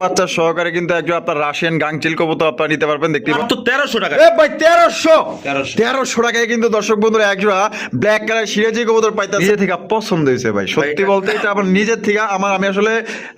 বাচ্চা সহকারে কিন্তু একজন আপনার রাশিয়ান গাংচিল কবুতর আপনারা নিতে পারবেন দেখতে পাচ্ছেন। মাত্র তেরোশো টাকা। এ ভাই তেরোশো! তেরোশো। টাকায় কিন্তু দর্শক বন্ধুরা একজোড়া ব্ল্যাক কালার সিরাজি কবুতর নিজে থেকে পছন্দ হয়েছে ভাই সত্যি বলতে এটা আমার নিজের থেকে আমার আমি আসলে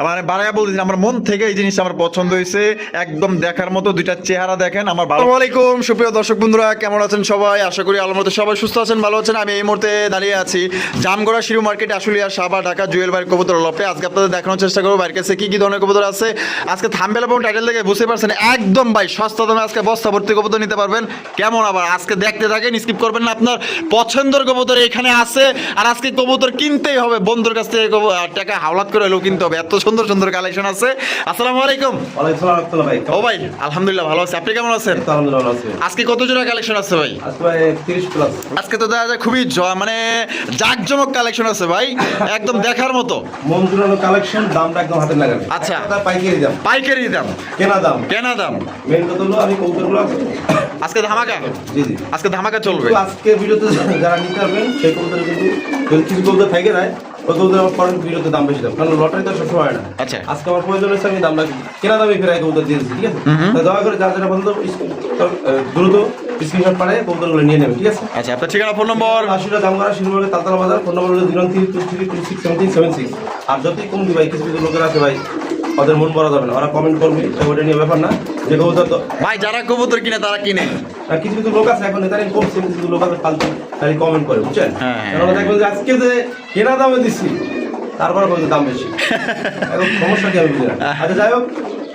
মানে বাড়াইয়া বলতেছি আমার মন থেকে এই জিনিসটা আমার পছন্দ হয়েছে। একদম দেখার মতো দুইটা চেহারা দেখেন আমার ভালো আলাইকুম সুপ্রিয় দর্শক বন্ধুরা কেমন আছেন সবাই? আশা করি আল্লাহর মতো সবাই সুস্থ আছেন ভালো আছেন। আমি এই মুহূর্তে দাঁড়িয়ে আছি জামগড়া শিরু মার্কেট আশুলিয়া সাবা ঢাকা জুয়েল ভাইয়ের কবুতর লপে। আজকে আপনাদের দেখানোর চেষ্টা করব ভাইয়ের কাছে কি কি ধরনের কবুতর আছে। আজকে থাম্বেল এবং টাইটেল দেখে বুঝতে পারছেন একদম ভাই সস্তা দামে আজকে বস্তা ভর্তি কবুতর নিতে পারবেন। কেমন আবার? আজকে দেখতে থাকেন স্কিপ করবেন না। আপনার পছন্দের কবুতর এখানে আছে আর আজকে কবুতর কিনতেই হবে। বন্ধুর কাছ থেকে টাকা হাওলাত করে হলেও কিনতে হবে। এত সুন্দর সুন্দর কালেকশন আছে। আসসালামু আলাইকুম। ও ভাই আলহামদুলিল্লাহ ভালো আছে। আপনি কেমন আছেন? আজকে কত জোড়া কালেকশন আছে ভাই? আজকে তো দেখা যায় খুবই মানে জাকজমক কালেকশন আছে ভাই। একদম দেখার মতো। মন কালেকশন দামটা একদম হাতে লাগাবে আচ্ছা। পাইকারি দাম। পাইকারি দাম। কেনা দাম। কেনা দাম। মেন কথা হলো আমি আজকে ধামাকা? জি জি। আজকে ধামাকা চলবে। আজকে ভিডিওতে যারা নিতে পারবেন সেই কবুতর কিন্তু যদি কিছু কবুতর থাকে না ওই কবুতর আমার পরের ভিডিওতে দাম বেশি দাম কারণ লটারি তো সবসময় হয় না। আচ্ছা। আজকে আমার প্রয়োজন হচ্ছে আমি দামটা কেনা দামে ফেরাই কবুতর দিয়ে দিচ্ছি ঠিক আছে? দয়া করে যারা যারা বন্ধু দ্রুত স্ক্রিনশট পাঠায় কবুতরগুলো নিয়ে নেবে ঠিক আছে? আচ্ছা আপনার ঠিকানা ফোন নম্বর আশিটা তালতলা বাজার ফোন নম্বর হলো zero three two three two six seven seven six. আর যতই কম কিছু কিছু লোকের আছে ভাই ওদের মন ভরা যাবে না। ওরা কমেন্ট করবে তো ওটা নিয়ে ব্যাপার না। যে কবুতর তো ভাই যারা কবুতর কিনে তারা কিনে। আর কিছু কিছু লোক আছে এখন তারা কমছে কিছু কিছু লোক আছে ফালতু খালি কমেন্ট করে বুঝছেন? হ্যাঁ, হ্যাঁ। দেখবেন যে আজকে যে কেনা দামে দিচ্ছি তারপরে বলতে দাম বেশি। এখন সমস্যা কি আমি বুঝি না। আচ্ছা যাই হোক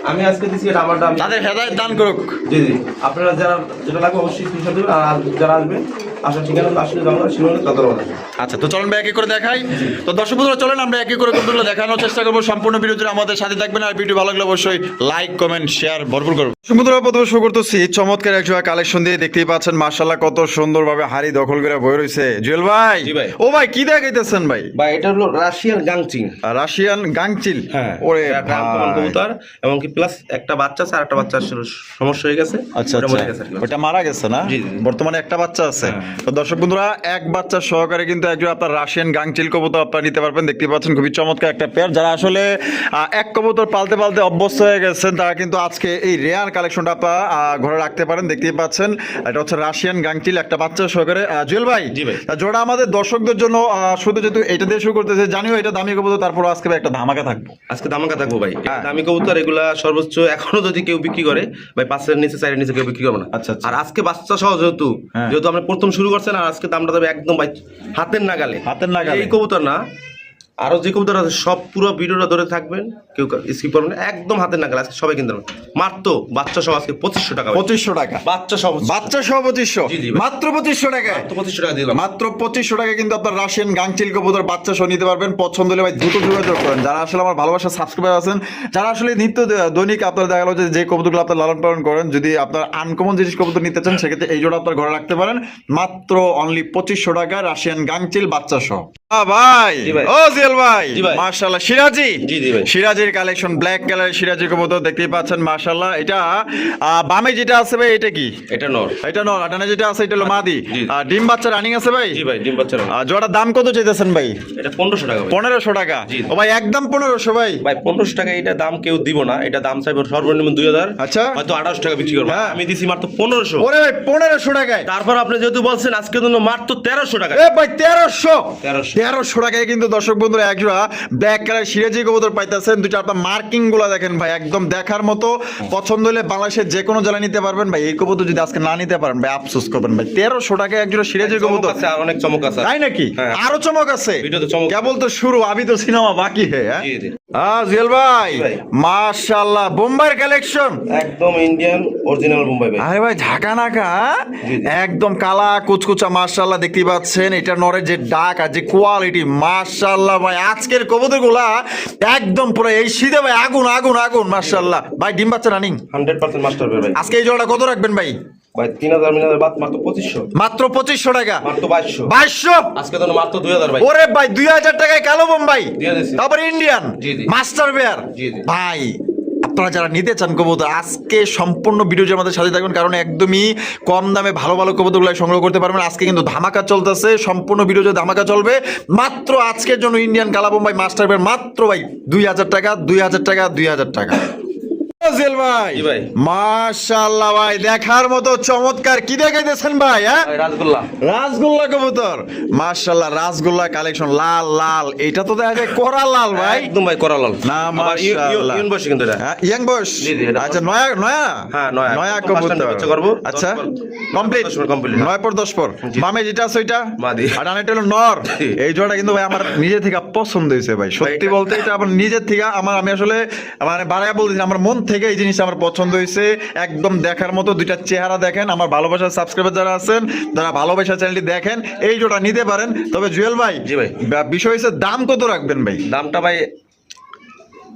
আমি আজকে দিচ্ছি এটা আমার দাম। তাদের হেদায়ত দান করুক। জি জি। আপনারা যারা যেটা লাগবে অবশ্যই স্ক্রিনশট দেবেন আর যারা আসবেন আসার ঠিকানা আসলে আচ্ছা তো চলেন ভাই একে করে দেখাই। তো দর্শক বন্ধুরা চলেন আমরা একে করে দেখানোর চেষ্টা করব। সম্পূর্ণ আমাদের সাথে থাকবেন আর ভিডিও ভালো লাগলে অবশ্যই লাইক কমেন্ট শেয়ার ভরপুর করব বন্ধুরা প্রথমে শুরু করতেছি চমৎকার একশো কালেকশন দিয়ে। দেখতেই পাচ্ছেন মার্শাল্লাহ কত সুন্দরভাবে হাড়ি দখল করে বই রয়েছে জুয়েল ভাই? জি ভাই। ও ভাই কি দেখাইতেছেন ভাই? বা এটা হলো রাশিয়ান গাংচিং রাশিয়ান গাংচিল? হ্যাঁ। ওরে ভাই। কবুতর এবং কি প্লাস একটা বাচ্চা আছে আর একটা বাচ্চা সমস্যা হয়ে গেছে। আচ্ছা ওটা আচ্ছা। মরে গেছে না। বর্তমানে একটা বাচ্চা আছে। হ্যাঁ। তো দর্শক বন্ধুরা এক বাচ্চা সহকারে কিন্তু একজন আপনার রাশিয়ান গাংচিল কবুতর আপনারা নিতে পারবেন। দেখতে পাচ্ছেন খুবই চমৎকার একটা পেয়ার যারা আসলে এক কবুতর পালতে পালতে অভ্যস্ত হয়ে গেছেন তারা কিন্তু আজকে এই রেয়ার কালেকশনটা আপনারা ঘরে রাখতে পারেন। দেখতেই পাচ্ছেন এটা হচ্ছে রাশিয়ান গাংচিল একটা বাচ্চা সহকারে। জুয়েল ভাই জি জোড়া আমাদের দর্শকদের জন্য শুধু যেহেতু এটা দিয়ে শুরু করতেছে জানিও এটা দামি কবুতর তারপর আজকে একটা ধামাকা থাকব। আজকে ধামাকা থাকব ভাই। হ্যাঁ। দামি কবুতর এগুলা সর্বোচ্চ এখনও যদি কেউ বিক্রি করে ভাই পাঁচের নিচে চারের নিচে কেউ বিক্রি করবে না। আচ্ছা, আচ্ছা। আর আজকে বাচ্চা সহ যেহেতু হ্যাঁ। যেহেতু আমরা প্রথম শুরু করছে না আজকে দামটা দেবে একদম হাতের নাগালে হাতের নাগালে। এই কবুতর না আরও যে কবুতর আছে সব পুরো ভিডিওটা ধরে থাকবেন। কেউ স্কিপ করবেন না, একদম হাতের নাগালে আজকে সবাই কিনতে পারবেন মাত্র বাচ্চা সহ আজকে পঁচিশশো টাকা পঁচিশশো টাকা। বাচ্চা সহ বাচ্চা সহ পঁচিশশো। মাত্র পঁচিশশো টাকায় তো পঁচিশশো টাকা দিলাম। মাত্র পঁচিশশো টাকা কিন্তু আপনার রাশিয়ান গাংচিল কবুতর বাচ্চা সহ নিতে পারবেন। পছন্দ হলে ভাই দ্রুত যোগাযোগ করেন। যারা আসলে আমার ভালোবাসা সাবস্ক্রাইবার আছেন যারা আসলে নিত্য দৈনিক আপনার দেখা গেল যে যে কবুতরগুলো আপনার লালন পালন করেন যদি আপনার আনকমন জিনিস কবুতর নিতে চান সেক্ষেত্রে এই জোড়া আপনার ঘরে রাখতে পারেন। মাত্র অনলি পঁচিশশো টাকা রাশিয়ান গাংচিল বাচ্চা সহ। ভাই। ও জিয়াল ভাই সিরাজি? জি, জি ভাই। সিরাজের কালেকশন ব্ল্যাক কালারের সিরাজি কবুতর দেখতেই পাচ্ছেন এটা বামে যেটা আছে ভাই এটা কি? এটা নর। এটা আটানা যেটা আছে এটা হলো মাদি। আর ডিম বাচ্চা রানিং আছে ভাই? জি ভাই ডিম বাচ্চা নর। আর জোড়ার দাম কত চাইতেছেন ভাই? এটা পনেরোশো টাকা ভাই। পনেরোশো টাকা। ও ভাই একদম পনেরোশো ভাই। ভাই পনেরোশো টাকা এটা দাম কেউ দিব না। এটা দাম চাইবে সর্বনিম্ন দুই হাজার। আচ্ছা। হয়তো টাকা বিক্রি করব। হ্যাঁ। আমি দিছি মাত্র পনেরোশো। ওরে ভাই পনেরোশো টাকায়। তারপর আপনি যেহেতু বলছেন আজকের জন্য মাত্র তেরোশো টাকা। এ ভাই তেরোশো। 1300 তেরোশো টাকায় কিন্তু দর্শক বন্ধুরা একজোড়া ব্ল্যাক কালার সিরাজি কবুতর পাইতেছেন। দুইটা আপনার মার্কিংগুলা দেখেন ভাই একদম দেখার মতো। পছন্দ হলে বাংলাদেশের যে কোনো জেলা নিতে পারবেন ভাই। এই কবুতর যদি আজকে না নিতে পারেন ভাই আফসোস করবেন ভাই। তেরোশো টাকায় একজোড়া সিরাজি চমক কবুতর। আছে আর অনেক চমক আছে। তাই নাকি? হ্যাঁ। আরও চমক আছে? কেবল তো শুরু আমি তো সিনেমা বাকি হে হ্যাঁ। হ্যাঁ জুয়েল ভাই মাশাআল্লাহ বোম্বাইয়ের কালেকশন একদম ইন্ডিয়ান অরিজিনাল মুম্বাই ভাই। আরে ভাই ঝাঁকা নাকা জি, জি। একদম কালা কুচকুচা মাশাআল্লাহ দেখতেই পাচ্ছেন। এটা নরের যে ডাক আর যে কোয়ালিটি মাশাআল্লাহ ভাই আজকের কবুতরগুলা একদম পুরো এই শীতে ভাই আগুন আগুন আগুন মার্শাল্লাহ ভাই ডিম বাচ্চা রানিং? হান্ড্রেড পার্সেন্ট মাস্টার ভাই। আজকে এই জোড়াটা কত রাখবেন ভাই? ভাই তিন হাজার মিন হাজার মাত্র পঁচিশশো। মাত্র পঁচিশশো টাকা। মাত্র বাইশশো। বাইশশো? আজকে তো মাত্র দুই হাজার ভাই। ওরে ভাই দুই হাজার টাকায় কালো বোম্বাই তারপর ইন্ডিয়ান। Master bear. ভাই আপনারা যারা নিতে চান কবুতর, আজকে সম্পূর্ণ ভিডিও আমাদের সাথে থাকবেন, কারণ একদমই কম দামে ভালো ভালো কবুতরগুলো সংগ্রহ করতে পারবেন। আজকে কিন্তু ধামাকা চলতেছে, সম্পূর্ণ ভিডিও যে ধামাকা চলবে। মাত্র আজকের জন্য ইন্ডিয়ান কালাবোম্বাই মাস্টার মাত্র ভাই দুই হাজার টাকা, দুই হাজার টাকা, দুই হাজার টাকা। ভাই। মাশাআল্লাহ ভাই দেখার মতো চমৎকার কি দেখাইতেছেন ভাই হ্যাঁ? রাসগোল্লা। রাসগোল্লা কবুতর। মাশাআল্লাহ রাসগোল্লা কালেকশন লাল লাল। এটা তো দেখা যায় করা লাল ভাই। একদম ভাই করালাল না, আবার ইউ- ইউ- মাশাআল্লাহ। ইউন বসে কিন্তু এটা। হ্যাঁ, বয়স জি, জি, এটা আচ্ছা নয়া নয়া? হ্যাঁ, নয়া। নয়া প্রথম first time কবুতর বাচ্চা করব, দশ আচ্ছা পর- কমপ্লিট দশ পর complete। নয় পর দশ পর। বামে যেটা আছে ওইটা? আর ডানেটা হলো নর। এই জোড়াটা কিন্তু ভাই আমার নিজে থেকে পছন্দ হয়েছে ভাই। সত্যি বলতে এটা আমার নিজের থেকে আমার আমি আসলে মানে বাড়ায় বলতেছি আমার মন থেকে এই জিনিস আমার পছন্দ হয়েছে। একদম দেখার মতো দুইটা চেহারা দেখেন। আমার ভালোবাসার সাবস্ক্রাইবার যারা আছেন যারা ভালোবাসা চ্যানেলটি দেখেন। এই জোটা নিতে পারেন। তবে জুয়েল ভাই জি ভাই। বিষয় হচ্ছে দাম কত রাখবেন ভাই? দামটা ভাই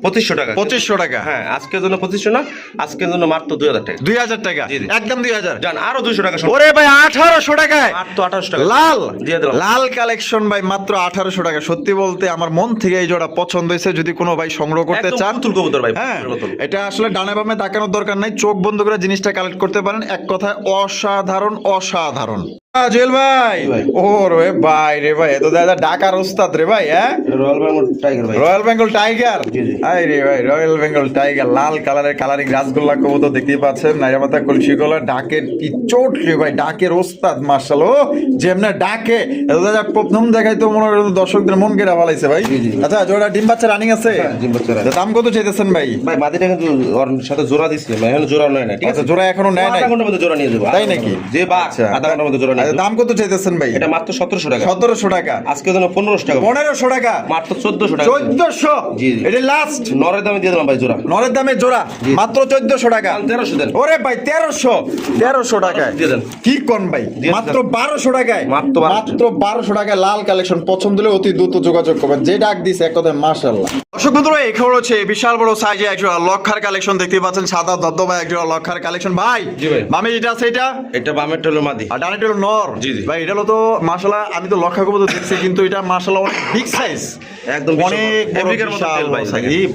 পঁচিশশো টাকা। পঁচিশশো টাকা। হ্যাঁ আজকের জন্য পঁচিশশো না আজকের জন্য মাত্র দুই হাজার টাকা। দুই হাজার টাকা। একদম দুই হাজার? জান আরও দুইশো টাকা ওরে ভাই আঠারোশো টাকায়? মাত্র আঠারোশো টাকা। লাল? দিয়ে দিলাম। লাল কালেকশন ভাই মাত্র আঠারোশো টাকা। সত্যি বলতে আমার মন থেকে এই জোড়া পছন্দ হয়েছে। যদি কোনো ভাই সংগ্রহ করতে চান পুতুল কবুতর ভাই, হ্যাঁ এটা আসলে ডানে বামে তাকানোর দরকার নাই। চোখ বন্ধ করে জিনিসটা কালেক্ট করতে পারেন। এক কথায় অসাধারণ অসাধারণ। জুয়েল ভাই। ভাই। ও রে ভাই রে ভাই এত দাদা ডাকার ওস্তাদ রে ভাই হ্যাঁ? রয়্যাল বেঙ্গল টাইগার ভাই। Royal Bengal tiger? জি, জি। আই রে ভাই রয়্যাল বেঙ্গল টাইগার লাল কালারের কালারিং রাসগোল্লা কবুতর দেখতেই পাচ্ছেন নাইরামাতা কলসি ডাকের কি চোট রে ভাই ডাকের ওস্তাদ মার্শাল ও যেমনে ডাকে। দাদা প্রথম দেখাই তো মনে করেন দর্শকদের মন কেটে ভালাইছে ভাই। আচ্ছা জোড়া ডিম বাচ্চা রানিং আছে? হ্যাঁ, ডিম বাচ্চা দাম কত চাইতেছেন ভাই? ভাই মাদিটা কিন্তু ওর সাথে জোড়া দিছিল এখন জোড়া নয় না ঠিক আচ্ছা আছে? জোড়া এখনও নেয় ঘণ্টার মধ্যে জোড়া নিয়ে যাব তাই নাকি? যে বাঘ আচ্ছা। আধা ঘণ্টার মধ্যে জোড়া। দাম কত চাইতেছেন ভাই? এটা মাত্র সতেরোশো টাকা। সতেরোশো টাকা। আজকের জন্য পনেরোশো টাকা। পনেরোশো টাকা। মাত্র চোদ্দশো টাকা। চোদ্দশো? জি। এটা লাস্ট নরের দামে দিয়ে দিলাম ভাই জোড়া। নরের দামে জোড়া? মাত্র চোদ্দশো টাকা। তেরোশো দেন। ওরে ভাই তেরোশো। তেরোশো টাকায়। দিয়ে দেন। কি কোন ভাই? মাত্র বারোশো টাকায়। মাত্র মাত্র বারোশো টাকায় লাল কালেকশন পছন্দ হলে অতি দ্রুত যোগাযোগ করবেন। যে ডাক দিছে এক কথায় মাশাল্লাহ দর্শক বন্ধুরা এই খবর হচ্ছে বিশাল বড় সাইজে একজোড়া লক্ষার কালেকশন দেখতে পাচ্ছেন সাদা দদ্দবা একজোড়া লক্ষার কালেকশন ভাই জি ভাই। মামি যেটা আছে এটা? এটা বামেরটা হলো মাদি। আর ডানেটা হলো নর। ভাই এটা হলো তো মাশাল্লাহ আমি তো লক্ষা কবুতর দেখছি কিন্তু এটা মাশাল্লাহ অনেক বিগ সাইজ একদম অনেক বড়। বড় আমেরিকার মতো তেল ভাই,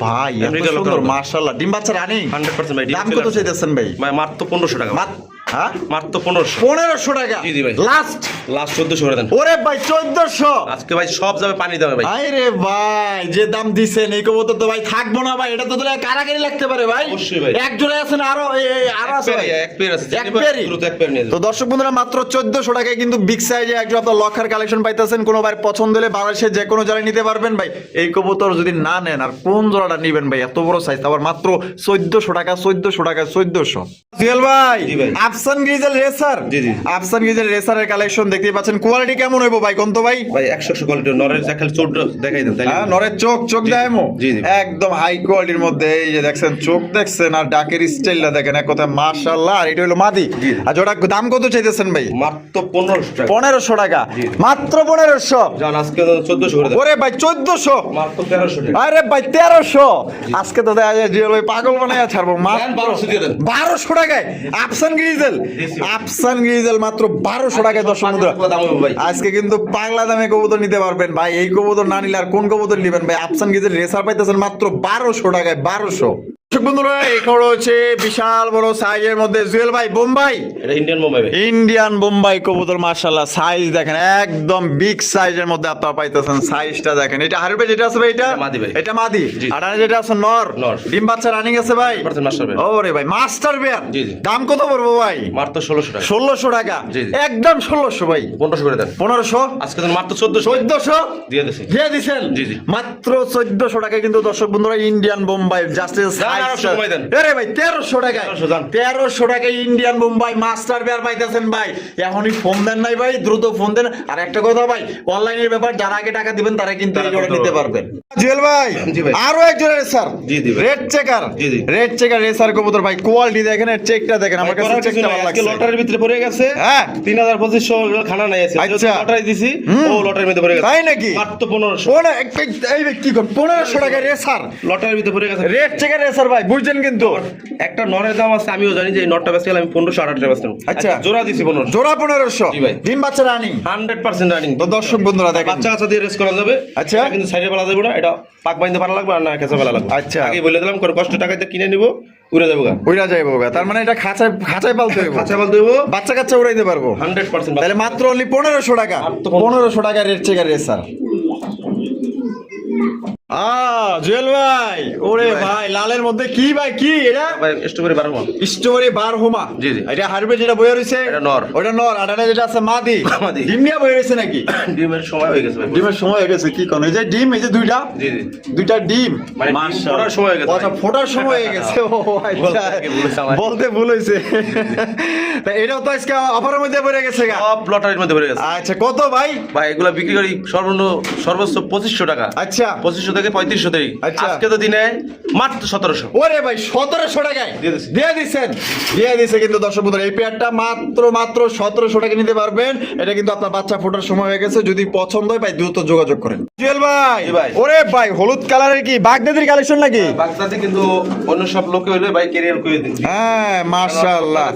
ভাই এত সুন্দর। ডিম বাচ্চা রানিং ভাই দাম কত চাইতেছেন ভাই? ভাই মাত্র পনেরোশো টাকা। মাত- হ্যাঁ? মাত্র পনেরোশো। পনেরোশো টাকা। জি, জি ভাই। লাস্ট লাস্ট চোদ্দশো করে দেন। ওরে ভাই চোদ্দশো। আজকে ভাই সব যাবে পানি দামে ভাই। আরে ভাই যে দাম দিছেন এই কবুতর তো ভাই থাকব না ভাই এটা তো তোরা কারাগারি লাগতে পারে ভাই। অবশ্যই ভাই। এক জোড়া আছেন আরও এই- এই আরও আছে এক পেয়ার আছে। এক পেয়ারই? এক পেয়ার নিয়ে তো দর্শক বন্ধুরা মাত্র চোদ্দশো টাকায় কিন্তু বিগ সাইজে একজন আপনার লক্ষার কালেকশন পাইতেছেন। কোনো ভাই পছন্দ হলে বাংলাদেশের যে কোনো জায়গায় নিতে পারবেন ভাই। এই কবুতর যদি না নেন আর কোন জোড়াটা নিবেন ভাই? এত বড় সাইজ আবার মাত্র চোদ্দশো টাকা চোদ্দশো টাকা চোদ্দশো। জুয়েল ভাই। আফসান গ্রিজেল রেসার? জি, জি। আফসান গ্রিজেল রেসারের কালেকশন দেখতে পাচ্ছেন। কোয়ালিটি কেমন হইব ভাই কোন তো ভাই? ভাই একশো একশো কোয়ালিটি নরের যা খালি চোট দেখাই দেন তাই হ্যাঁ, নরের চোখ চোখ জি, জি, জি। একদম হাই কোয়ালিটির মধ্যে এই যে দেখছেন চোখ দেখছেন আর ডাকের স্টাইলটা দেখেন এক কথা মাশাআল্লাহ আর এটা হলো মাদি। আর জোড়া দাম কত চাইতেছেন ভাই? মাত্র পনেরোশো টাকা। পনেরোশো টাকা? মাত্র পনেরোশো? যান আজকে চোদ্দশো করে দেন। ওরে ভাই চোদ্দশো? মাত্র তেরোশো টাকা। আরে ভাই তেরোশো? আজকে তো দেখা যায় ভাই পাগল বানায় ছাড়বো। মাত্র 1200 দিয়ে দেন। বারোশো টাকায়? আফসান গ্রিজেল জি। আফসান গ্রিজেল মাত্র বারোশো টাকায় দশ দাম হবে ভাই। আজকে কিন্তু পাগলা দামে কবুতর নিতে পারবেন ভাই। এই কবুতর না নিলে আর কোন কবুতর নিবেন ভাই? আফসান গিজের রেসার পাইতেছেন মাত্র বারোশো টাকায় বারোশো। বন্ধুরা এই খবর বিশাল বড় সাইজের মধ্যে জুয়েল ভাই বোম্বাই? এটা ইন্ডিয়ান বোম্বাই কবুতর মার্শাল্লাহ সাইজ দেখেন একদম বিগ সাইজের মধ্যে আপনারা পাইতেছেন সাইজটা দেখেন। এটা হারবে যেটা আছে ভাই এটা? এটা মাদি ভাই। এটা মাদি? আর আর যেটা আছে নর? নর। ডিম বাচ্চা রানিং আছে ভাই? পার্সেন্ট মাস্টার ভাই। ওরে ভাই মাস্টার বেয়ার জি, জি। দাম কত পড়ব ভাই? মাত্র টাকা। একদম ষোলোশো ভাই। করে দেন। আজকে তো মাত্র দিয়ে দিয়ে দিছেন। মাত্র চোদ্দশো টাকা কিন্তু দর্শক বন্ধুরা ইন্ডিয়ান বোম্বাই জাস্টিস যান, আরও আরে ভাই তেরোশো টাকায়। তেরোশো টাকায় ইন্ডিয়ান বোম্বাই মাস্টার বেয়ার পাইতেছেন ভাই। এখনই ফোন দেন নাই ভাই দ্রুত ফোন দেন। আর একটা কথা ভাই অনলাইনের ব্যাপার যারা আগে টাকা দিবেন তারা কিন্তু এই জোড়া নিতে পারবেন। জুয়েল ভাই আরও এক জোড়া রেসার জি, জি ভাই। রেড চেকার জি, জি। রেড চেকার রেসার কবুতর ভাই কোয়ালিটি দেখেন এর চেকটা দেখেন আমার কাছে চেকটা ভালো লাগছে। লটারির ভিতরে পড়ে গেছে। হ্যাঁ। তিন হাজার পঁচিশশো খানা নাই আছে আচ্ছা। লটারি দিছি ও লটারির মধ্যে পড়ে গেছে। তাই নাকি? মাত্র পনেরোশো। ও এক- এক- এই ভাই কি কর টাকা রেসার লটারির ভিতরে পড়ে গেছে। রেড চেকার রেসার ভাই বুঝছেন কিন্তু? একটা নরের দাম আছে আমিও জানি যে এই নটটা বেচতে গেলে আমি পনেরোশো আঠাশ টাকা বেচতাম। আচ্ছা। জোড়া দিছি পনেরো জোড়া পনেরোশো। জি ভাই। ডিম বাচ্চা রানিং। Hundred percent running. তো দর্শক বন্ধুরা দেখেন। বাচ্চা কাচ্চা দিয়ে রেস করা যাবে। আচ্ছা। কিন্তু সাইডে বেলা যাবে না এটা পাক বাইন্দে পারা লাগবে আর না কেঁচা বেলা লাগবে। আচ্ছা। আগে বলে দিলাম কোনো কষ্ট টাকাতে কিনে নিব উড়ে যাব গা। উড়া যাইবো তার মানে এটা খাঁচায় খাঁচায় পালতে হইব। দেবো বাচ্চা কাচ্চা উড়াইতে পারব। হান্ড্রেড পার্সেন্ট তাহলে মাত্র অনলি টাকা। মাত্র 1500 পনেরোশো। টাকা রেড চেকার রেসার। আ জুয়েল ভাই ওরে ভাই। লালের মধ্যে কি ভাই কি এটা? স্ট্রবেরি বারো মাস স্টোরি বার হোমা জি, জি। এটা হারবে যেটা বয়ে রয়েছে এটা নর। ওটা নর আর এটা যেটা আছে মাদি। মাদি। ডিম নিয়ে বয়ে রয়েছে নাকি? ডিমের সময় হয়ে গেছে ভাই। ডিমের সময় হয়ে গেছে কি কোন? এই যে ডিম এই যে দুইটা? জি জি। দুইটা ডিম। মানে ফোটার সময় হয়ে গেছে আচ্ছা ফোটার সময় হয়ে গেছে। ও আচ্ছা। বলতে ভুল হয়েছে। তা এটাও তো আজকে অফারের মধ্যে পড়ে গেছে গা। সব লটারির মধ্যে পড়ে গেছে। আচ্ছা কত ভাই? ভাই এগুলা বিক্রি করি সর্বনিম্ন সর্বোচ্চ পঁচিশশো টাকা। আচ্ছা। পঁচিশশো থেকে পঁয়ত্রিশশো থেকে আচ্ছা। আজকে তো দিনে মাত্র সতেরোশো। ওরে ভাই সতেরোশো টাকায়? দিয়ে দিচ্ছেন দিয়ে দিছে কিন্তু দর্শক বন্ধুরা এই পেয়ারটা মাত্র মাত্র সতেরোশো টাকা নিতে পারবেন। এটা কিন্তু আপনার বাচ্চা ফোটার সময় হয়ে গেছে। যদি পছন্দ হয় ভাই দ্রুত যোগাযোগ করেন। জুয়েল ভাই ভাই। ওরে ভাই হলুদ কালারের কি? বাগদাদির কালেকশন নাকি? বাগদাতে কিন্তু অন্য সব লোকে হইলে ভাই কেরিয়ার করে দিন হ্যাঁ মাশাআল্লাহ?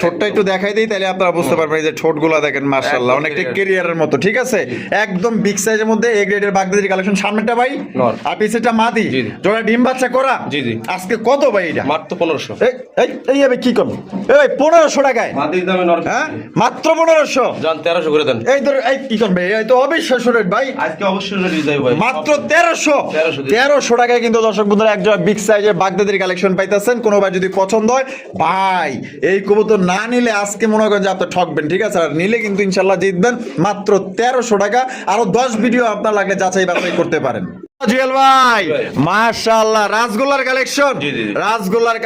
ঠোঁটটা একটু দেখাই দিই তাহলে আপনারা বুঝতে পারবেন এই যে ঠোঁটগুলো দেখেন মাশাআল্লাহ। অনেকটা মতো ঠিক আছে? একদম বিগ সাইজের মধ্যে এ গ্রেডের বাগদাদির কালেকশন সামনেটা ভাই? নর। আর পিছেটা মাদি। জি, জি। জোড়া ডিম বাচ্চা করা। জি, জি। আজকে কত ভাই এটা? মাত্র পনেরোশো। এই এই এই কি করব? এই ভাই পনেরোশো টাকায়। মাদির দামে নর হ্যাঁ? মাত্র পনেরোশো। যান তেরোশো করে দেন। এই ধর এই কি করবে এই তো অবিশ্বাস্য রেট ভাই। আজকে অবশ্যই রেডি যাই ভাই। মাত্র তেরোশো। তেরোশো টাকায় কিন্তু দর্শক বন্ধুরা একজন বিগ সাইজের বাগদাদির কালেকশন পাইতেছেন। কোনো ভাই যদি পছন্দ হয় ভাই এই কবুতর না নিলে আজকে মনে করেন যে আপনি ঠকবেন ঠিক আছে? আর নিলে কিন্তু ইনশাল্লাহ জিতবেন মাত্র তেরোশো টাকা। আরও দশ ভিডিও আপনার লাগলে যাচাই বাছাই করতে পারেন। জুয়েল ভাই মাশাআল্লাহ কালেকশন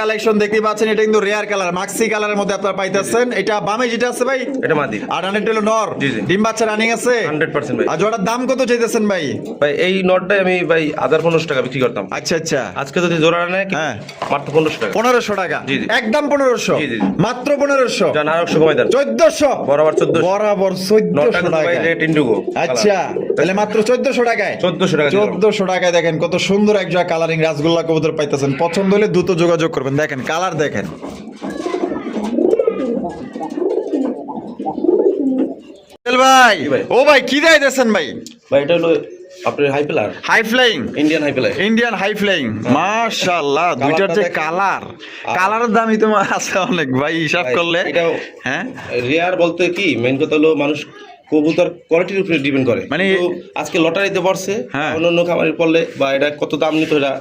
কালেকশন দেখতে পাচ্ছেন এটা কিন্তু রেয়ার কালার মাক্সি কালারের মধ্যে আপনারা পাইতেছেন। এটা বামে যেটা আছে ভাই? এটা মাদি। আর নর। ডিম বাচ্চা রানিং আছে? 100% ভাই। আর জোড়ার দাম কত চাইতেছেন ভাই? ভাই এই আমি ভাই টাকা বিক্রি করতাম। আচ্ছা আচ্ছা। আজকে যদি জোড়া হ্যাঁ। মাত্র 1500 টাকা। 1500 টাকা। একদম 1500 মাত্র 1500 জান আর 100 কমাই দেন। 1400 বরাবর 1400 বরাবর 1400 টাকা রেট আচ্ছা তাহলে মাত্র 1400 টাকায়। 1400 টাকা 1400 পাঁচশো টাকায় দেখেন কত সুন্দর এক কালারিং রাসগোল্লা কবুতর পাইতেছেন। পছন্দ হলে দ্রুত যোগাযোগ করবেন। দেখেন কালার দেখেন। ভাই ও ভাই কি ভাই? ভাই এটা ইন্ডিয়ান হাই ফ্লাইং দুইটার যে কালার কালারের দামই ভাই হিসাব করলে। হ্যাঁ? বলতে কি মেন কথা হলো মানুষ কবুতর কোয়ালিটির উপরে ডিপেন্ড করে মানে- আজকে লটারিতে পড়ছে হ্যাঁ। অন্য অন্য খামারে পড়লে বা এটা কত দাম নিত এটা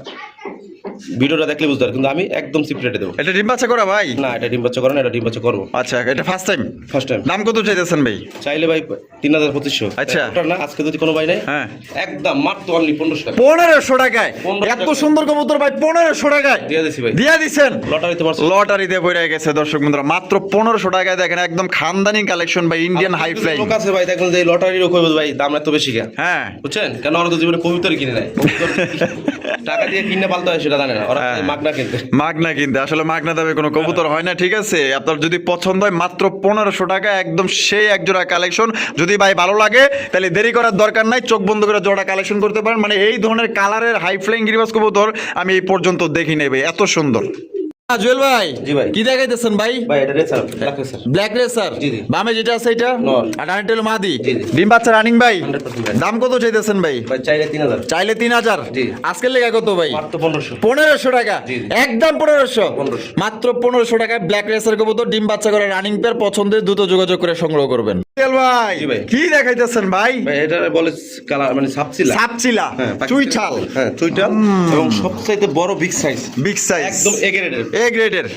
ভিডিওটা দেখলে বুঝতে পারবে কিন্তু আমি একদম সিপ রেটে দেবো। এটা ডিম বাচ্চা করা ভাই? না এটা ডিম বাচ্চা করে না এটা ডিম বাচ্চা করব। আচ্ছা এটা ফার্স্ট টাইম ফার্স্ট টাইম দাম কত চাইতেছেন ভাই? চাইলে ভাই তিন হাজার পঁচিশশো। আচ্ছা। ওটা না আজকে যদি কোনো ভাই নেই হ্যাঁ। একদম মাত্র অনলি পনেরোশো টাকা। পনেরোশো টাকায়? এত সুন্দর কবুতর ভাই পনেরোশো টাকায়? দিয়ে দিছি ভাই। দিয়া দিছেন? লটারিতে পড়ছে লটারিতে বইরা গেছে দর্শক বন্ধুরা মাত্র পনেরোশো টাকায় দেখেন একদম খানদানি কালেকশন ভাই ইন্ডিয়ান হাই ফ্লাইং লোক আছে ভাই দেখুন যে লটারিরও কইব ভাই দাম এত বেশি কে হ্যাঁ। বুঝছেন? কেন ওরা তো জীবনে কবুতর কিনে নেয় টাকা দিয়ে কিনে পালতে হয় সেটা জানে না ওরা হ্যাঁ। মাগনা কিনতে। মাগনা কিনতে আসলে মাগনা দামে কোনো কবুতর হয় না ঠিক আছে? আপনার যদি পছন্দ হয় মাত্র পনেরোশো টাকা একদম সেই এক জোড়া কালেকশন। যদি ভাই ভালো লাগে তাহলে দেরি করার দরকার নাই চোখ বন্ধ করে জোড়া কালেকশন করতে পারেন। মানে এই ধরনের কালারের হাই ফ্লাইং গিরিবাস কবুতর আমি এই পর্যন্ত দেখি নেবে এত সুন্দর। জুয়েল ভাই জি ভাই। কি দেখাইতেছেন ভাই? ভাই এটা rate sir black sir black racer জি। বামে যেটা আছে এটা? নর। আর মাদি। ডিম বাচ্চা রানিং ভাই? দাম কত চাইতেছেন ভাই? ভাই চাইলে তিন হাজার। চাইলে তিন হাজার? জি। আজকের লেগে কত ভাই? মাত্র পনেরোশো। পনেরোশো টাকা? জি, জি। একদম পনেরোশো? 1500 মাত্র পনেরোশো টাকায় ব্ল্যাক রেসার কবুতর ডিম বাচ্চা করে রানিং পেয়ার পছন্দের দ্রুত যোগাযোগ করে সংগ্রহ করবেন। ভাই। ভাই। কি দেখাইতেছেন ভাই? ভাই এটা বলে কালার মানে সাপচিলা। সাপচিলা। হ্যাঁ হ্যাঁ চুইটাল এবং সবচাইতে বড় বিগ সাইজ বিগ সাইজ একদম এ গ্রেডের এ গ্রেডের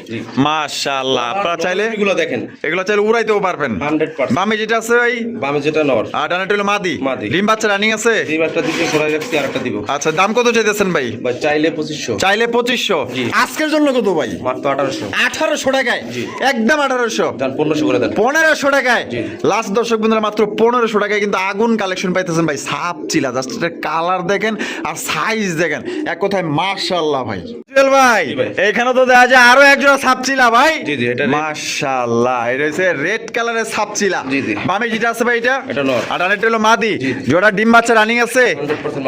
মাশাআল্লাহ। আপনারা চাইলে এগুলো দেখেন। এগুলো চাইলে উড়াইতেও পারবেন। 100% বামে যেটা আছে ভাই? বামে যেটা নর আর ডানাটা হলো মাদি। মাদি। ডিম বাচ্চা রানিং আছে? ডিম একটা দিকে ঘোরা যাচ্ছে আর একটা দিব। আচ্ছা দাম কত চাইতেছেন ভাই? ভাই চাইলে পঁচিশশো। চাইলে পঁচিশশো। জি। আজকের জন্য কত ভাই? মাত্র আঠারোশো। আঠারোশো টাকায়? একদম আঠারোশো। যান পনেরোশো করে দেন। পনেরোশো টাকায়? লাস্ট দর্শক বন্ধুরা মাত্র পনেরোশো টাকায় কিন্তু আগুন কালেকশন পাইতেছেন ভাই। সাপ চিলা জাস্ট কালার দেখেন আর সাইজ দেখেন। এক কথায় মার্শাল্লাহ ভাই। জুয়েল ভাই এখানে তো দেখা যায় আরও একজোড়া সাপ চিলা ভাই। জি, জি, এটা মার্শাল্লাহ এটা হচ্ছে রেড কালারের সাপ চিলা জি, জি। বামে যেটা আছে ভাই এটা? এটা নর। আর আরেকটা হলো মাদি। জোড়া ডিম বাচ্চা রানিং আছে।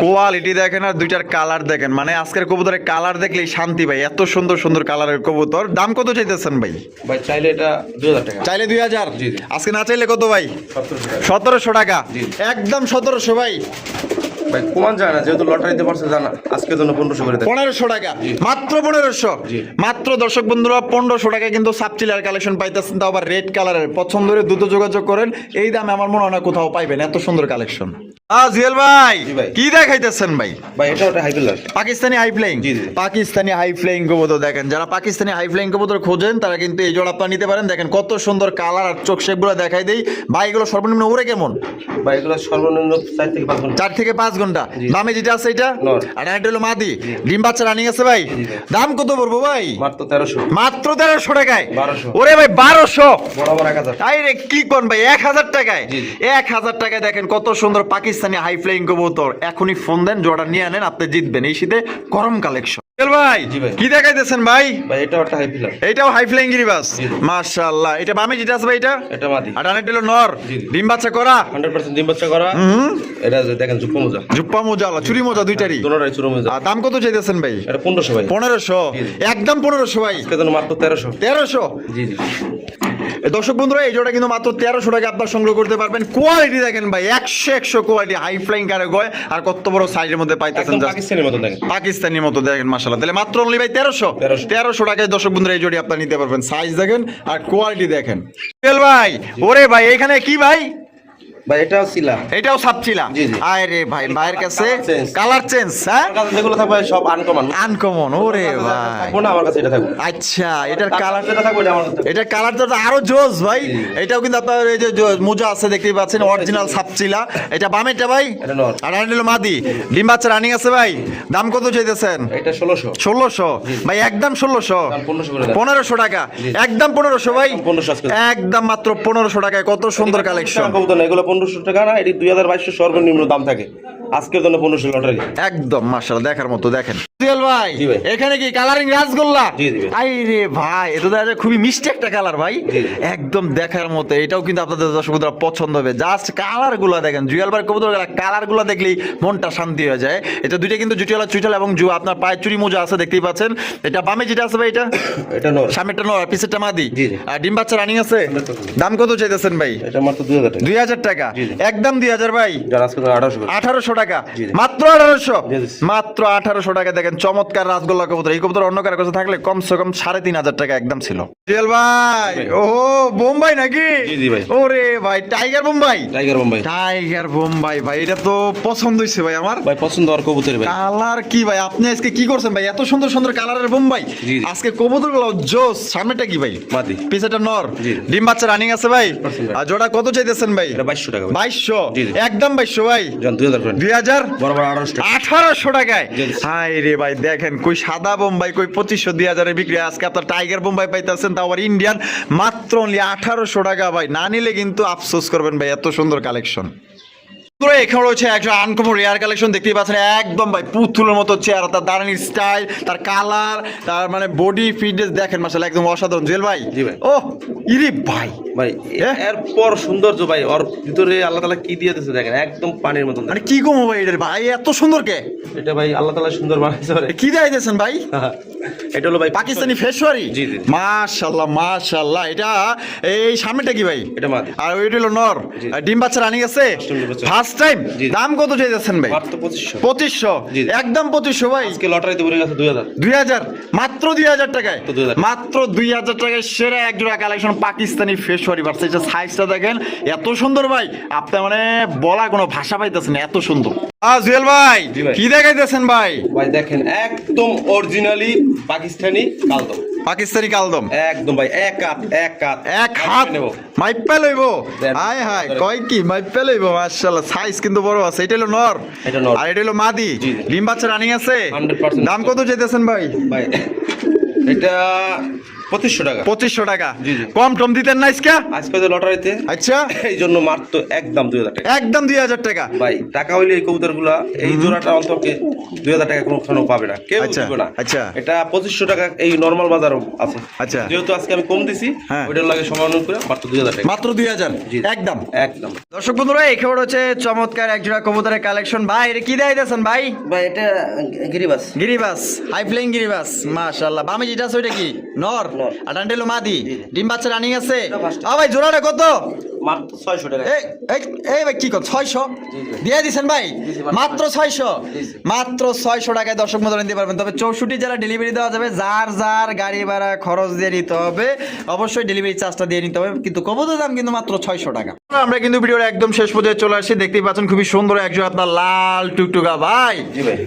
কোয়ালিটি দেখেন আর দুইটার কালার দেখেন। মানে আজকের কবুতরের কালার দেখলেই শান্তি ভাই। এত সুন্দর সুন্দর কালারের কবুতর। দাম কত চাইতেছেন ভাই? ভাই চাইলে এটা দুই হাজার টাকা। চাইলে দুই হাজার। জি, জি। আজকে না চাইলে কত ভাই? সতেরোশো টাকা। একদম সতেরোশো ভাই। ভাই কমান যায় না যেহেতু লটারিতে পারছে জানা। আজকের জন্য পনেরোশো করে পনেরোশো টাকা। মাত্র পনেরোশো? মাত্র দর্শক বন্ধুরা পনেরোশো টাকা কিন্তু সাবচিলার কালেকশন পাইতেছেন তাও আবার রেড কালারের পছন্দ হলে দ্রুত যোগাযোগ করেন। এই দামে আমার মনে হয় কোথাও পাইবেন এত সুন্দর কালেকশন আ ভাই কি দেখাইতেছেন ভাই? ভাই এটা ওটা high colour Pakistani high flying. Pakistani high flying কবুতর দেখেন যারা পাকিস্তানি হাই ফ্লাইং কবুতর খোঁজেন তারা কিন্তু এই জোড়া আপনারা নিতে পারেন। দেখেন কত সুন্দর কালার আর চোখ শেপগুলো দেখাই দেই। ভাই এগুলো সর্বনিম্ন ওরে কেমন? ভাই এগুলো সর্বনিম্ন চার থেকে পাঁচ ঘণ্টা। থেকে দামে যেটা আছে এটা? আর এটা হলো মাদি। ডিম বাচ্চা রানিং আছে ভাই? দাম কত পড়ব ভাই? মাত্র তেরোশো। মাত্র তেরোশো টাকায়? 1200 ওরে ভাই বারোশো! বরাবর এক হাজার। তাই রে কি কোন ভাই? এক হাজার টাকায়? জি, জি। এক হাজার টাকায় দেখেন কত সুন্দর পাকিস্তানি হাই ফ্লাইং কবুতর। এখনই ফোন দেন জোড়া নিয়ে আনেন আপনি জিতবেন। এই শীতে গরম কালেকশন ভাই কি দেখাইতেছেন ভাই? ভাই এটা ওটা হাই ফ্লাইং গিরিবাস। মাশাআল্লাহ। এটা বামে যেটা আছে ভাই এটা? এটা মাদি আর ডানেরটা হলো নর। জি, জি। ডিম বাচ্চা করা? হান্ড্রেড পার্সেন্ট ডিম বাচ্চা করা। হুম এটা দেখেন জুপ্পা মোজা। জুপ্পা মোজা চুরি মোজা দুইটারই। দোনোটাই চুরো মোজা। আর দাম কত চাইতেছেন ভাই? এটা পনেরোশো ভাই। পনেরোশো। একদম পনেরোশো ভাই। মাত্র তেরোশো। তেরোশো? জি জি। দর্শক বন্ধুরা এই জোড়া কিন্তু মাত্র তেরোশো টাকা আপনার সংগ্রহ করতে পারবেন। কোয়ালিটি দেখেন ভাই একশো একশো কোয়ালিটি হাই ফ্লাইং কারে গয় আর কত বড় সাইজের মধ্যে পাইতেছেন পাকিস্তানের মতো দেখেন। পাকিস্তানি মতো দেখেন মাসাল্লাহ তাহলে মাত্র অনলি ভাই তেরোশো। তেরোশো। টাকায় দর্শক বন্ধুরা এই জোড়ি আপনার নিতে পারবেন। সাইজ দেখেন আর কোয়ালিটি দেখেন। ভাই ওরে ভাই এখানে কি ভাই? ভাই এটাও ছিলা। এটাও সাপছিলা জি, জি। ভাই ভাইয়ের কাছে কালার চেঞ্জ হ্যাঁ? যেগুলো থাকবে সব আনকমন আনকমন ওরে ভাই। না আমার কাছে এটা থাকবে। আচ্ছা এটার কালার কালার যেটা থাকবে এটা আমার এটা কালারটা তো আরও জোস ভাই। এটাও কিন্তু আপনার এই যে মোজা আছে দেখতেই পাচ্ছেন অরিজিনাল সাপচিলা এটা বামেটা ভাই? আর এটা মাদি। ডিম বাচ্চা রানিং আছে ভাই? দাম কত চাইতেছেন? এটা ষোলোশো। ভাই একদম ষোলোশো? দাম 1500 পনেরোশো টাকা। একদম পনেরোশো ভাই? একদম মাত্র পনেরোশো টাকায়। কত সুন্দর কালেকশন এগুলো পনেরোশো টাকা না, এটি দুই হাজার বাইশশো সর্বনিম্ন দাম থাকে। আজকের জন্য পনেরোশো লটারি একদম মার্শাল দেখার মতো, দেখেন। ভাই এখানে কি কালারিং রাসগোল্লা? জি, জি ভাই। আই রে ভাই এটা দেখা খুবই মিষ্টি একটা কালার ভাই। একদম দেখার মতো এটাও কিন্তু আপনাদের দর্শক পছন্দ হবে। জাস্ট কালারগুলো দেখেন জুয়েল ভাই কবুতর কালারগুলো দেখলেই মনটা শান্তি হয়ে যায়। এটা দুইটা কিন্তু জুটিওয়ালা চুইটাল এবং জু আপনার পায়ের চুরি মোজা আছে দেখতেই পাচ্ছেন। এটা বামে যেটা আছে ভাই এটা? নর। পিছেরটা মাদি। আর ডিম বাচ্চা রানিং আছে? দাম কত চাইতেছেন ভাই? এটা মাত্র দুই হাজার টাকা। একদম দুই হাজার ভাই? আঠারোশো। টাকা। মাত্র আঠারোশো। মাত্র আঠারোশো টাকা দেখেন চমৎকার রাসগোল্লা কবুতর। এই কবুতর অন্য কারও কাছে থাকলে কমসে কম সাড়ে তিন হাজার টাকা একদম ছিল। জুয়েল ভাই। ও বোম্বাই নাকি? জি, জি ভাই। ওরে ভাই tiger Bombay? Tiger Bombay. Tiger Bombay ভাই এটা তো পছন্দ হয়েছে ভাই আমার। ভাই পছন্দ আর কবুতর ভাই। কালার কি ভাই? আপনি আজকে কি করছেন ভাই? এত সুন্দর সুন্দর কালারের বোম্বাই। আজকে কবুতরগুলো জোস সামনেটা কি ভাই? মাদি পিছেটা নর। ডিম বাচ্চা রানিং আছে ভাই? 100% আর জোড়া কত চাইতেছেন ভাই? এটা বাইশশো টাকা ভাই। বাইশশো? জি, জি। একদম বাইশশো ভাই। যান দুই হাজার করেন। দুই হাজার? বরাবর আঠারোশো টাকা। আঠারোশো টাকায়? জি। হাই রে ভাই, দেখেন, কই সাদা বোম্বাই, কই পঁচিশশো দুই হাজারে বিক্রি। আজকে আপনার টাইগার বোম্বাই পাইতেছেন, তাও আবার ইন্ডিয়ান মাত্র অনলি আঠারোশো টাকা ভাই। না নিলে কিন্তু আফসোস করবেন ভাই, এত সুন্দর কালেকশন এখানে রয়েছে একটা আনকমন রেয়ার কালেকশন দেখতেই পাচ্ছেন একদম ভাই পুতুলের মতো চেহারা তার দাঁড়ানির স্টাইল তার কালার তার মানে বডি ফিটনেস দেখেন মাসাল একদম অসাধারণ। জুয়েল ভাই? জি ভাই। ও ইরি ভাই। ভাই হ্যাঁ? এরপর সৌন্দর্য ভাই ওর ভিতরে আল্লাহ তালা কি দিয়ে দিয়েছে দেখেন একদম পানির মতন মানে কি কমো ভাই এটার ভাই এত সুন্দর কে? এটা ভাই আল্লাহ তালা সুন্দর বানাইছে কি দেয় দিয়েছেন ভাই? এটা হলো ভাই পাকিস্তানি ফেসওয়ারি? জি, জি। মাশাআল্লাহ মাশাআল্লাহ এটা এই সামনেটা কি ভাই? এটা মাদি। আর ওইটা হলো নর। ডিম বাচ্চা রানিং আছে? বাচ্চা। ফার্স্ট টাইম দাম কত চাইতেছেন ভাই? পঁচিশশো। একদম পঁচিশশো ভাই? লটারিতে উড়ে গেছে দুই হাজার। দুই হাজার? মাত্র দুই হাজার টাকায়? মাত্র দুই হাজার। টাকায় সেরা এক জোড়া কালেকশন পাকিস্তানি ফেসওয়ারি ভার্সেস সাইজটা দেখেন এত সুন্দর ভাই। আপনি মানে বলা কোনো ভাষা পাইতেছেন না, এত সুন্দর। জুয়েল ভাই ভাই। কি দেখাইতেছেন ভাই? ভাই দেখেন একদম অরিজিনালি পাকিস্তানি কালদম পাকিস্তানি কালদম। একদম ভাই এক হাত এক হাত। এক হাত নেব। মাইপা লইব। হাই হাই কয় কি? মাইপা লইব মাশাআল্লাহ। সাইজ কিন্তু বড় আছে। এটা হলো নর। এটা নর। আর এটা হলো মাদি। ডিম বাচ্চা রানিং আছে। 100% দাম কত যাইতেছেন ভাই? ভাই এটা পঁচিশশো টাকা। পঁচিশশো টাকা। জি, জি। কম টম দিতেন না ইসকা আজকে তো লটারিতে। আচ্ছা। এই জন্য মাত্র একদম দুই হাজার টাকা। একদম দুই হাজার টাকা। ভাই টাকা হইলে এই কবুতর এই জোড়াটা অন্তকে দুই হাজার টাকা কোনো পাবে না। কেউ আচ্ছা, দিবে না। আচ্ছা। এটা পঁচিশশো টাকা এই নর্মাল আছে। আচ্ছা। যেহেতু আজকে আমি কম দিছি হ্যাঁ। ওইটার লাগে সমাধান করে মাত্র দুই হাজার টাকা। মাত্র দুই হাজার? একদম। একদম। দর্শক বন্ধুরা এই খবর হচ্ছে চমৎকার এক জোড়া কবুতরের কালেকশন। ভাই এটা কি দেয় দিয়েছেন ভাই? ভাই এটা গিরিবাস। গিরিবাস হাই ফ্লাইং গিরিবাস। মাশাআল্লাহ। বামে যেটা আছে ওইটা কি? নর? নর। আর ডান্ডেলো মাদি ডিম বাচ্চা রানিং আছে। ও ভাই জোড়াটা কত? মাত্র ছয়শো টাকা। এই এই এই ভাই কি কর ছয়শো? জি, জি। দিয়ে দিছেন ভাই? জি, জি, মাত্র ছয়শো। জি, জি। মাত্র ছয়শো টাকায় দর্শক মতো নিতে পারবেন। তবে চৌষট্টি জেলা ডেলিভারি দেওয়া যাবে। যার যার গাড়ি ভাড়া খরচ দিয়ে নিতে হবে অবশ্যই ডেলিভারি চার্জটা দিয়ে নিতে হবে। কিন্তু কবুতর দাম কিন্তু মাত্র ছয়শো টাকা। আমরা কিন্তু ভিডিওর একদম শেষ পর্যায়ে চলে আসছি। দেখতেই পাচ্ছেন খুবই সুন্দর একজন আপনার লাল টুকটুকা ভাই।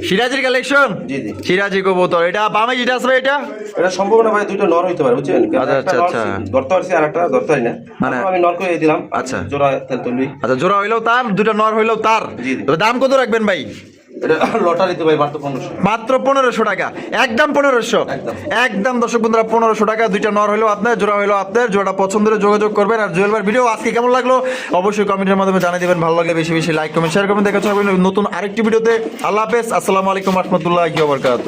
সিরাজির কালেকশন। সিরাজি কবুতর। এটা বামে যেটা আসবে এটা? এটা সম্ভব না ভাই দুটো নর হইতে পারে বুঝছেন? আচ্ছা, আচ্ছা, আচ্ছা। ধরতে পারছি আর একটা ধরতে পারি না। মানে- আমি নর করে দিলাম। আচ্ছা। জোড়া তেল তুলবি। আচ্ছা জোড়া হইলেও তার নর হইলেও তার। দাম কত রাখবেন ভাই? লটারিতে ভাই মাত্র পনেরোশো। মাত্র পনেরোশো টাকা। একদম পনেরোশো। একদম। একদম দর্শক বন্ধুরা পনেরোশো টাকা দুইটা নর হলো আপনার জোড়া হলো আপনার জোড়া পছন্দ হলে যোগাযোগ করবেন। আর জুয়েল ভিডিও আজকে কেমন লাগল? অবশ্যই কমেন্টের মাধ্যমে জানিয়ে দেবেন। ভালো লাগলে বেশি বেশি লাইক কমেন্ট শেয়ার করবেন। দেখা নতুন আরেকটি ভিডিওতে আল্লাহ হাফেজ। আসসালামু আলাইকুম রহমতুল্লাহ বরকাত